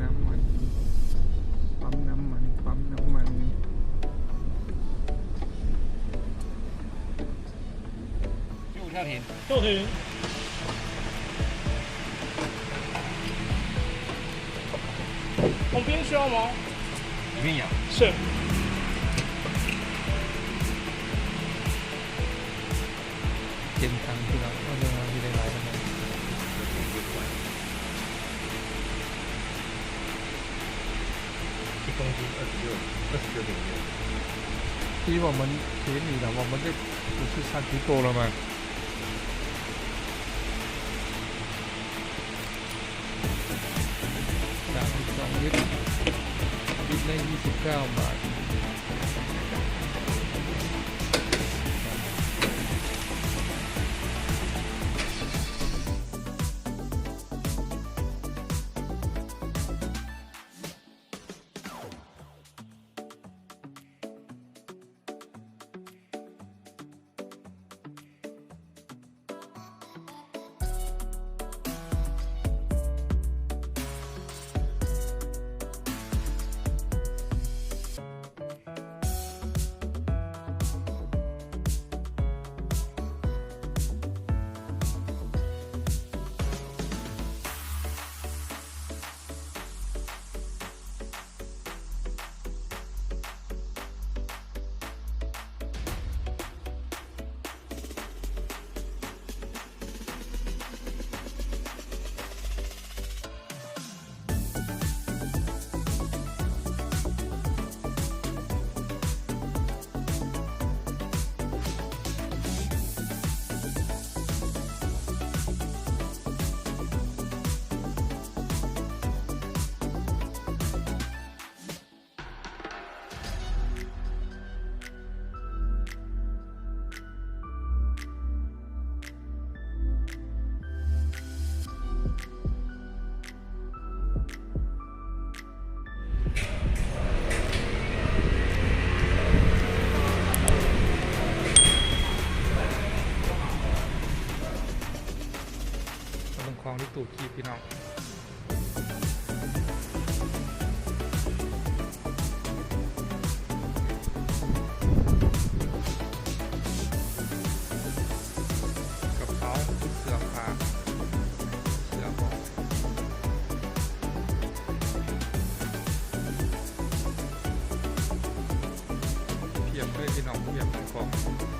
น้ำมัน ปั๊มน้ำมัน ปั๊มน้ำมัน อยู่เท่าเห็น 就可以。红兵需要吗？ วิ่งอย่าง 是。 เต็มทั 一公斤二十六，二十六点六。 ที่ว่ามันเขียนอยู่นะว่ามันได้รู้สึกสั้นที่โตแล้วมาสามสิบสองลิตรลิตรละยี่สิบเก้าบาท ต้องคลองที่ตูดขีบพี่น้องกระเป๋าเสื้อผ้าเสื้อของเพียบเลยพี่น้องเพียบเลยของ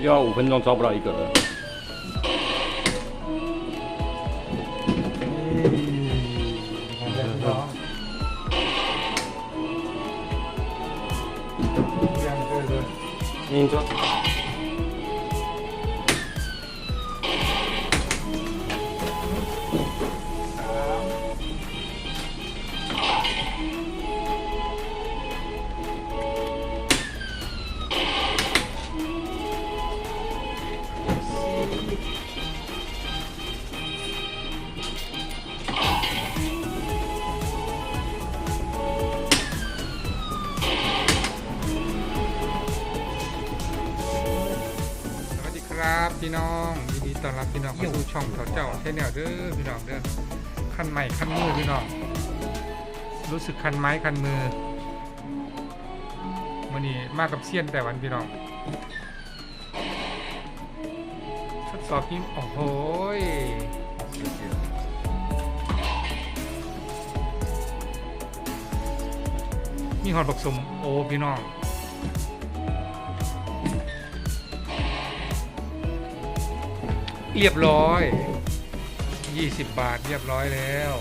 要五分钟招不到一个人。 พี่น้องเข้าสู่ช่องเขาเจ้าแชนแนลเด้อพี่น้องเด้อคันใหม่คันมือพี่น้องรู้สึกคันไม้คันมือมันนี่มากับเซียนแต่วันพี่น้องทดสอบยิ่งโอ้โหมีหอดผสมโอพี่น้อง เรียบร้อย 20 บาทเรียบร้อยแล้ว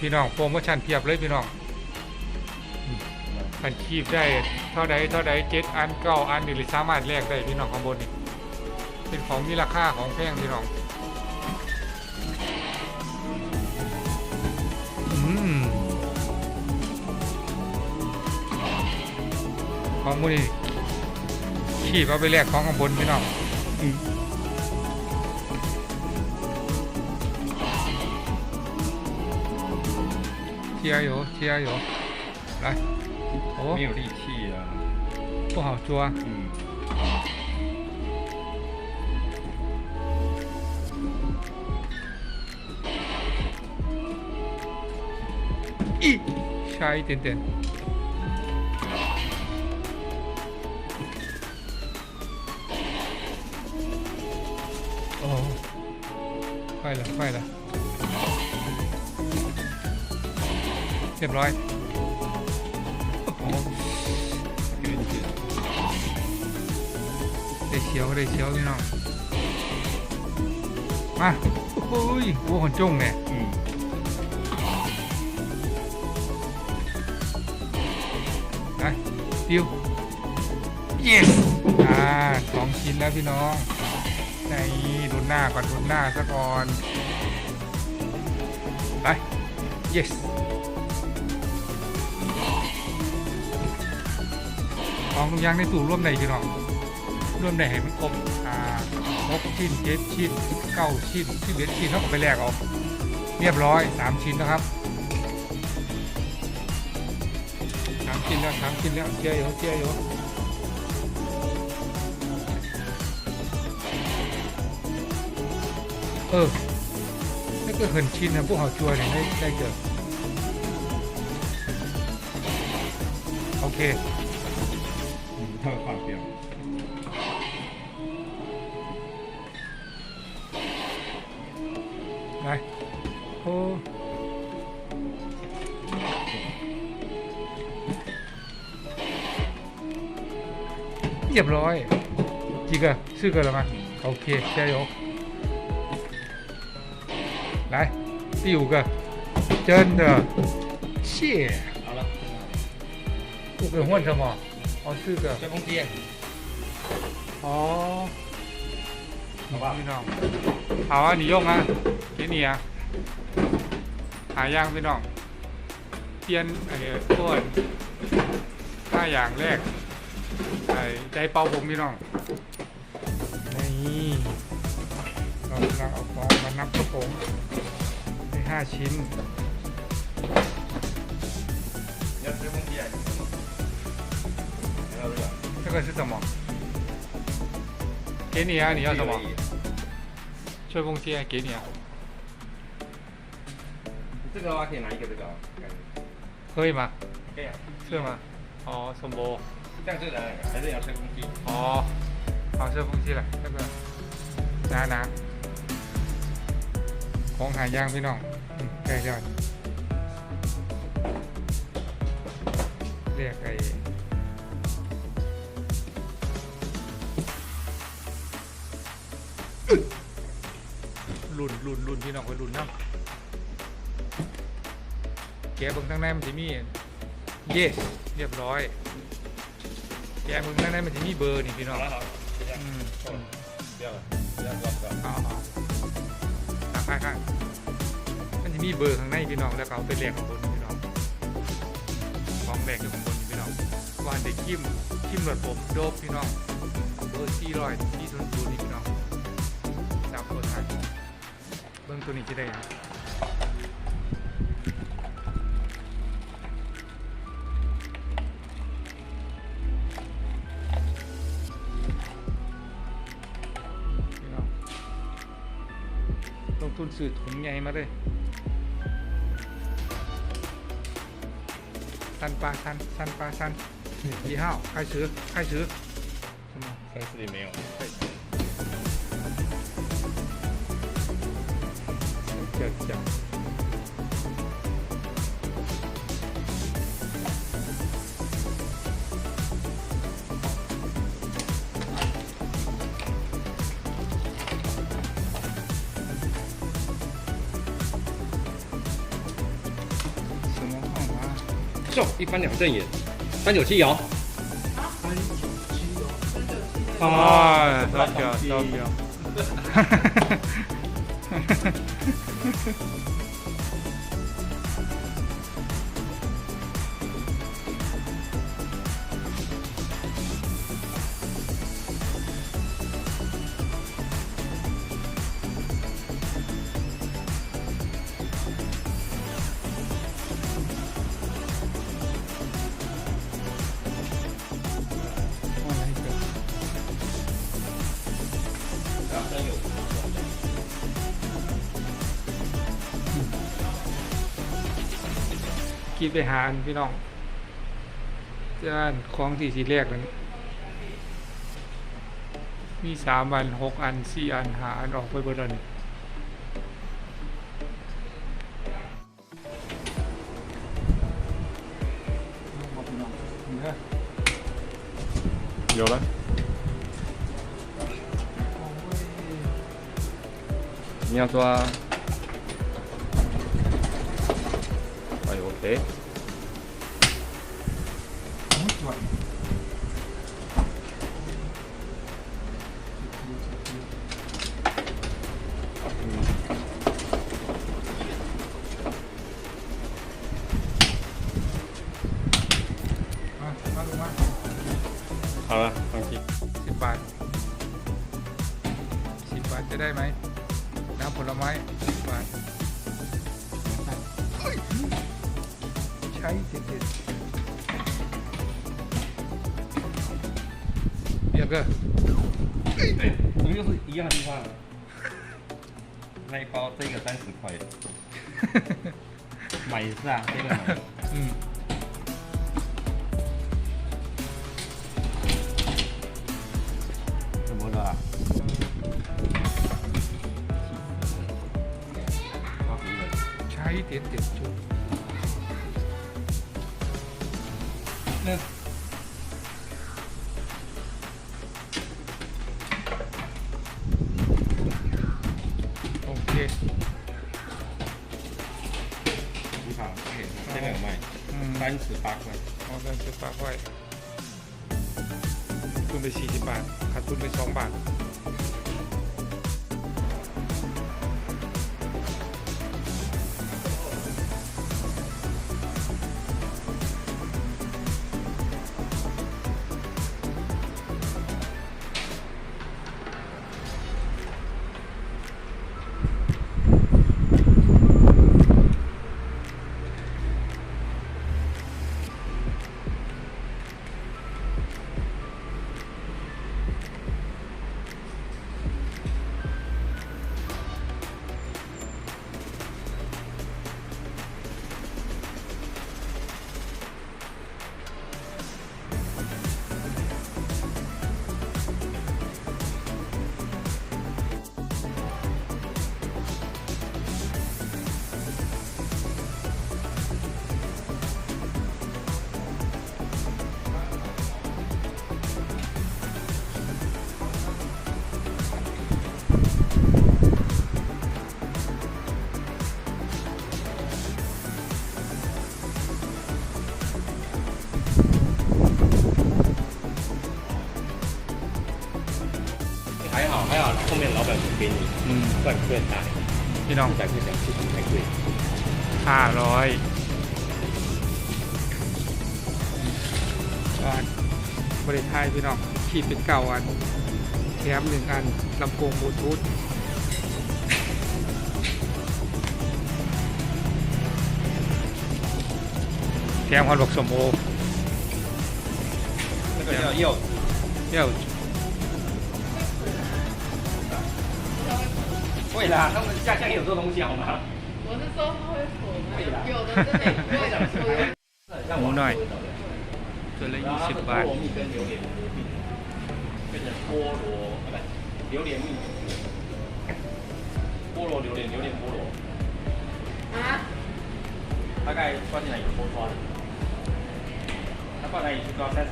พี่น้องโปรโมชั่นเพียบเลยพี่น้องมันคีบได้เท่าใดเท่าใดเจ็ดอันเก้าอันนี่หรือสามารถแลกได้พี่น้องข้างบนนี่เป็นของมีราคาของแพงพี่น้องอืมของมูนี่ขีบเอาไปแลกของข้างบนพี่น้อง 加油，加油！来，哦，没有力气呀、不好抓。嗯。一，差一点点。哦快了快了เรียบร้อยโอ้โห 没力气。 ได้เชียวได้เชียวพี่น้อง มาโอ้ยโอ้คนจุ้งเนี่ย 嗯， ไปดิว yes อ่าสองชิ้นแล้วพี่น้อง ในดุนหน้าก่อนดุนหน้าซะก่อนไป yes ของทุกอย่างในตู้ร่วมในพี่น้องร่วมได้ให้มันครบอ่าหกชิ้นเจ็ดชิ้นเก้าชิ้นสิบเอ็ดชิ้นเท่ากับไปแลกเอาเรียบร้อยสามชิ้นนะครับสามชิ้นแล้วสามชิ้นแล้วเจียอยู่เจียอยู่ ờ cái cái hình chin là bộ họ chua này đây đây được ok thở khoảng kiểu ไปโอ้เรียบร้อยจีกะซื้อกันแล้วมั้ยโอเคใช่ยก 来，第五个，真的，谢。好了，不能换什么？哦，四个。吹风机。哦，好吧พี่น้อง好啊，你用啊，给你啊。หาย่างพี่น้องเปลี่ยนไอ้ต้นห้าอย่างแรกไอ้ใจเป่าผมพี่น้อง นี่ เรากำลังเอาของมานับกระผมได้ห้าชิ้น 你要吹风机啊？还有这个。这个是什么？给你啊，你要什么？吹风机给你啊，这个的话可以拿一个这个，可以吗？可以啊。是吗？哦，什么？这样就来，还是你要吹风机？哦，好吹风机了，这个拿拿 ของหายางพี่น้องใกล้แล้เรียกไอ้รุ่นรุ่นรุ่นพี่น้องไปรุ่นน้ำแกเบิ่งทั้งในมันจะมีเยสเรียบร้อย แกเบิ่งทั้งในมันจะมีเบอร์นี่พี่น้องเดี๋ยว ข้างข้างมันจะมีเบอร์ข้างในพี่น้องแล้วก็เอาไปแลกข้างบนพี่น้องของแลกอยู่ข้างบนพี่น้องวานเด็กคิมคิมหลอดผมโดบพี่น้องเบอร์สี่ร้อยที่ศูนย์ศูนย์นี่พี่น้องจับตัวทยเบิ้งตัวนี้จะได้ครับ ลงทุนซื้อถุงใหญ่มาเลยซันปลาซันซันปลาซันยี่ห้าใครซื้อใครซื้อ什么三四里没有。เจ็ดเจ็ด 这 一翻两瞪眼，三九七摇，三九七摇，哎，达标，达标，哈哈哈哈哈哈！ คิดไปหาอันพี่น้องเจ้านของที่สีแรกนั้นมีสามอันหกอันสี่อันหาอันออกไปเบดแล้ว เอ๊ะเอาละลองคิสิบบาทสิบบาทจะได้ไหมน้ำผลไม้สิบบาท 差一点点。两个。对对怎么又是一样的地方那一包这个。三十块买一次啊这个。嗯怎么了差一点点就 นึงโอเคที่สามเห็นใช่ไหมไม่ตั้งสือปักไว้อ๋อตั้งสือปักไว้คุณไปสี่สิบบาทขาดทุนไปสองบาท 还好还好，后面老板不给你， อืม 不然会很大， พี่น้อง 四百块两次才贵。 ห้าร้อยบาทบริไทยพี่น้องขีดเป็นเก้าอันแถมหนึ่งอันลำโพงบลูทูธแถมความหลกสมโอ 那个叫柚子， เที่ยว 会啦，他们家乡有这东西好吗？我是说它会火吗？有的真的不会想说。 หมูหน่อยตัวละยี่สิบบาท 菠萝蜜跟榴莲合并，变成菠萝啊不，榴莲蜜，菠萝榴莲榴莲菠萝，啊？大概关进来有多抓的，它放哪里去抓三十。